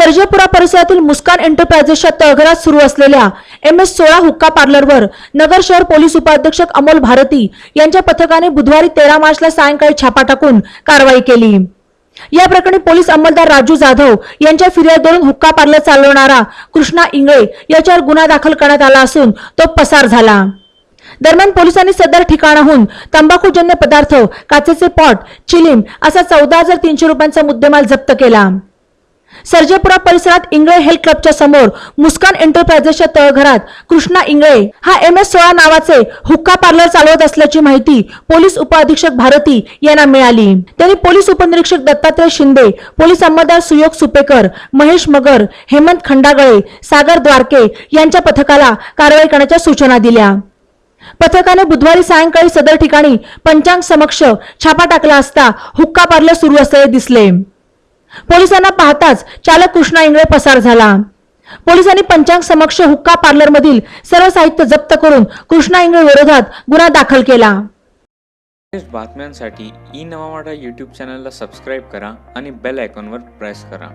सर्जेपुरा परिसरातील मुस्कान एंटरप्राइजेसच्या तळघरात सुरू असलेल्या एम एस सोळा हुक्का पार्लरवर नगर शहर पोलीस उपाधीक्षक अमोल भारती यांच्या पथकाने बुधवारी तेरा मार्चला सायंकाळी छापा टाकून कारवाई केली. या प्रकरणी पोलीस अंमलदार राजू जाधव यांच्या फिर्यादवरून हुक्का पार्लर चालवणारा कृष्णा इंगळे याच्यावर गुन्हा दाखल करण्यात आला असून तो पसार झाला. दरम्यान पोलिसांनी सदर ठिकाणाहून तंबाखूजन्य पदार्थ काचेचे पॉट चिलीम असा चौदा हजार तीनशे रुपयांचा मुद्देमाल जप्त केला. सर्जेपुरा परिसरात इंगळे हेल्थ क्लबच्या समोर मुस्कान एंटरप्राइजेसच्या तळघरात कृष्णा इंगळे. हा एम एस सोळा नावाचे हुक्का पार्लर चालवत असल्याची माहिती पोलीस उपअधीक्षक भारती यांना मिळाली. त्यांनी पोलीस उपनिरीक्षक दत्तात्रय शिंदे पोलीस अंमलदार सुयोग सुपेकर महेश मगर हेमंत खंडागळे सागर द्वारके यांच्या पथकाला कारवाई करण्याच्या सूचना दिल्या. पथकाने बुधवारी सायंकाळी सदर ठिकाणी पंचांग समक्ष छापा टाकला असता हुक्का पार्लर सुरू असल्याचे दिसले. पोलिसांना पाहताच चालक कृष्णा इंगळे पसार झाला. पोलिसांनी पंचांग समक्ष हुक्का पार्लर मधील सर्व साहित्य जप्त करून कृष्णा इंगळे विरोधात गुन्हा दाखल केला. बातम्यांसाठी ई नवा युट्यूब यूट्यूब चॅनलला सबस्क्राईब करा आणि बेल आयकॉनवर प्रेस करा.